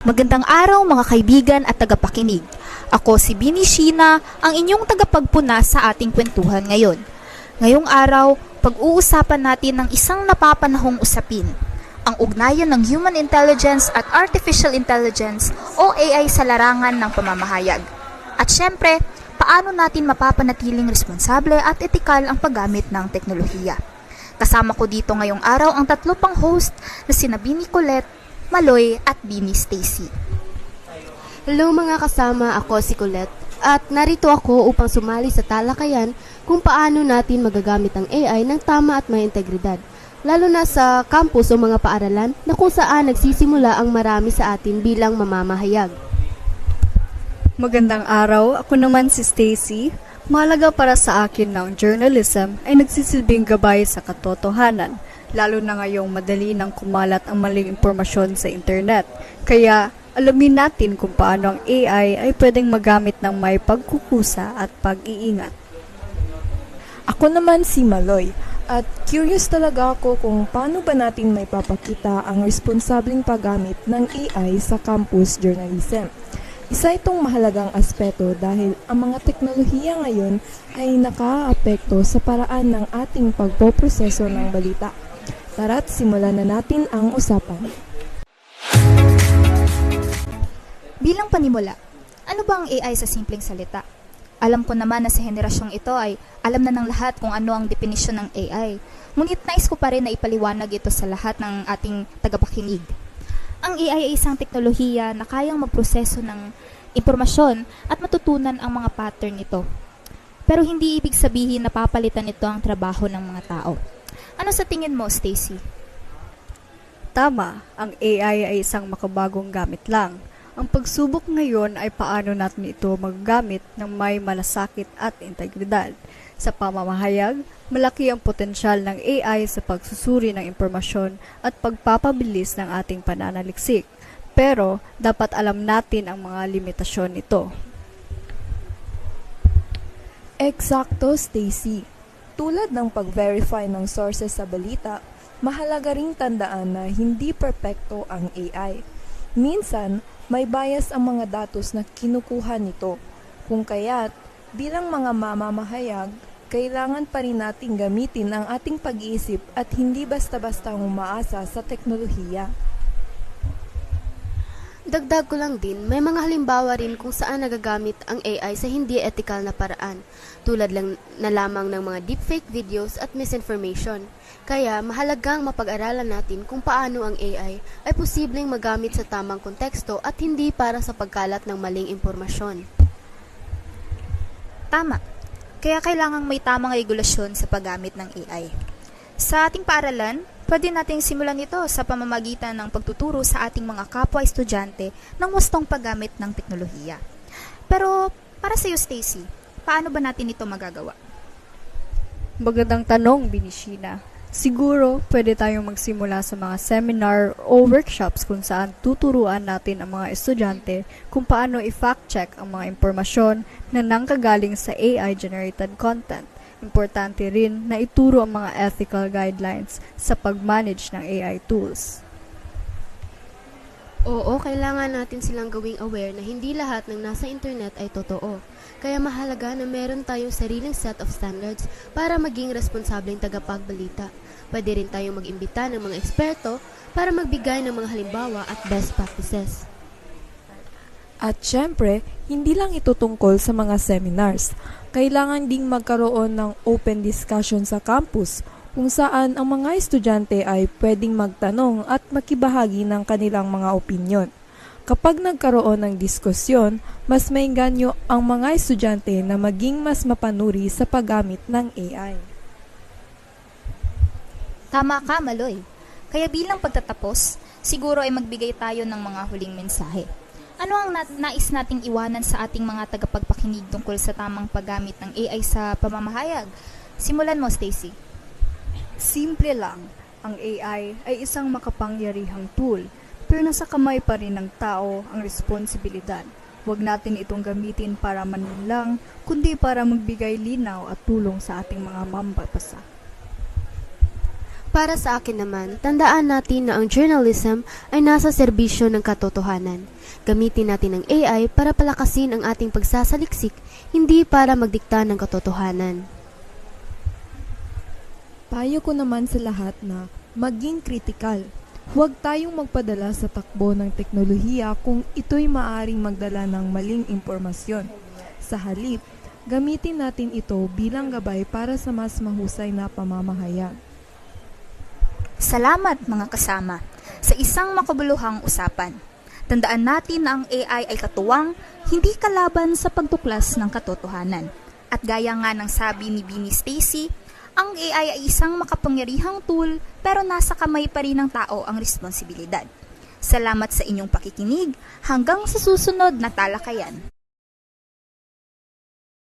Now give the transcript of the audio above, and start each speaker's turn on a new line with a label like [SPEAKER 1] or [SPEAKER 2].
[SPEAKER 1] Magandang araw mga kaibigan at tagapakinig. Ako si Bini Sheena, ang inyong tagapagpuna sa ating kwentuhan ngayon. Ngayong araw, pag-uusapan natin ng isang napapanahong usapin, ang ugnayan ng human intelligence at artificial intelligence o AI sa larangan ng pamamahayag. At syempre, paano natin mapapanatiling responsable at etikal ang paggamit ng teknolohiya. Kasama ko dito ngayong araw ang tatlo pang host na sina Bini Colette, Maloy at Bini Stacy.
[SPEAKER 2] Hello mga kasama, ako si Colette at narito ako upang sumali sa talakayan kung paano natin magagamit ang AI ng tama at may integridad. Lalo na sa campus o mga paaralan na kung saan nagsisimula ang marami sa atin bilang mamamahayag.
[SPEAKER 3] Magandang araw, ako naman si Stacy. Mahalaga para sa akin ng journalism ay nagsisilbing gabay sa katotohanan, lalo na ngayong madali nang kumalat ang maling impormasyon sa internet. Kaya alamin natin kung paano ang AI ay pwedeng magamit ng may pagkukusa at pag-iingat.
[SPEAKER 4] Ako naman si Maloy at curious talaga ako kung paano ba natin may papakita ang responsableng paggamit ng AI sa campus journalism. Isa itong mahalagang aspeto dahil ang mga teknolohiya ngayon ay nakaaapekto sa paraan ng ating pagpoproseso ng balita. Tara't simulan na natin ang usapan.
[SPEAKER 1] Bilang panimula, ano ba ang AI sa simpleng salita? Alam ko naman na sa henerasyong ito ay alam na ng lahat kung ano ang definisyon ng AI. Ngunit nais ko pa rin na ipaliwanag ito sa lahat ng ating tagapakinig. Ang AI ay isang teknolohiya na kayang magproseso ng impormasyon at matutunan ang mga pattern nito. Pero hindi ibig sabihin na papalitan ito ang trabaho ng mga tao. Ano sa tingin mo, Stacy?
[SPEAKER 3] Tama, ang AI ay isang makabagong gamit lang. Ang pagsubok ngayon ay paano natin ito magagamit ng may malasakit at integridad. Sa pamamahayag, malaki ang potensyal ng AI sa pagsusuri ng impormasyon at pagpapabilis ng ating pananaliksik. Pero, dapat alam natin ang mga limitasyon nito.
[SPEAKER 4] Eksakto, Stacy. Tulad ng pag-verify ng sources sa balita, mahalaga ring tandaan na hindi perpekto ang AI. Minsan, may bias ang mga datos na kinukuha nito. Kung kaya't, bilang mga mamamahayag, kailangan pa rin nating gamitin ang ating pag-iisip at hindi basta-basta umaasa sa teknolohiya.
[SPEAKER 2] Dagdag ko lang din, may mga halimbawa rin kung saan nagagamit ang AI sa hindi ethical na paraan, tulad lang na lamang ng mga deepfake videos at misinformation. Kaya mahalagang mapag-aralan natin kung paano ang AI ay posibleng magamit sa tamang konteksto at hindi para sa pagkalat ng maling impormasyon.
[SPEAKER 1] Tama. Kaya kailangang may tamang regulasyon sa paggamit ng AI. Sa ating paaralan, pwede nating simulan ito sa pamamagitan ng pagtuturo sa ating mga kapwa estudyante ng wastong paggamit ng teknolohiya. Pero para sa iyo, Stacy, paano ba natin ito magagawa?
[SPEAKER 3] Magandang tanong, Binishina. Siguro, pwede tayong magsimula sa mga seminar o workshops kung saan tuturuan natin ang mga estudyante kung paano i-fact check ang mga impormasyon na nangkagaling sa AI-generated content. Importante rin na ituro ang mga ethical guidelines sa pag-manage ng AI tools.
[SPEAKER 2] Oo, kailangan natin silang gawing aware na hindi lahat ng nasa internet ay totoo. Kaya mahalaga na meron tayong sariling set of standards para maging responsableng tagapagbalita. Pwede rin tayong mag-imbita ng mga eksperto para magbigay ng mga halimbawa at best practices.
[SPEAKER 4] At syempre, hindi lang ito tungkol sa mga seminars. Kailangan ding magkaroon ng open discussion sa campus kung saan ang mga estudyante ay pwedeng magtanong at makibahagi ng kanilang mga opinyon. Kapag nagkaroon ng diskusyon, mas may ang mga estudyante na maging mas mapanuri sa paggamit ng AI.
[SPEAKER 1] Tama ka, Maloy. Kaya bilang pagtatapos, siguro ay magbigay tayo ng mga huling mensahe. Ano ang na- nais nating iwanan sa ating mga tagapagpakinig tungkol sa tamang paggamit ng AI sa pamamahayag? Simulan mo, Stacy.
[SPEAKER 3] Simple lang, ang AI ay isang makapangyarihang tool, pero nasa kamay pa rin ng tao ang responsibilidad. Huwag natin itong gamitin para manlinlang, kundi para magbigay linaw at tulong sa ating mga mambabasa.
[SPEAKER 2] Para sa akin naman, tandaan natin na ang journalism ay nasa serbisyo ng katotohanan. Gamitin natin ang AI para palakasin ang ating pagsasaliksik, hindi para magdikta ng katotohanan.
[SPEAKER 4] Payo ko naman sa lahat na maging kritikal. Huwag tayong magpadala sa takbo ng teknolohiya kung ito'y maaring magdala ng maling impormasyon. Sa halip, gamitin natin ito bilang gabay para sa mas mahusay na pamamahayag.
[SPEAKER 1] Salamat mga kasama sa isang makabuluhang usapan. Tandaan natin na ang AI ay katuwang, hindi kalaban sa pagtuklas ng katotohanan. At gaya nga ng sabi ni Bini Stacy, ang AI ay isang makapangyarihang tool pero nasa kamay pa rin ng tao ang responsibilidad. Salamat sa inyong pakikinig. Hanggang sa susunod na talakayan.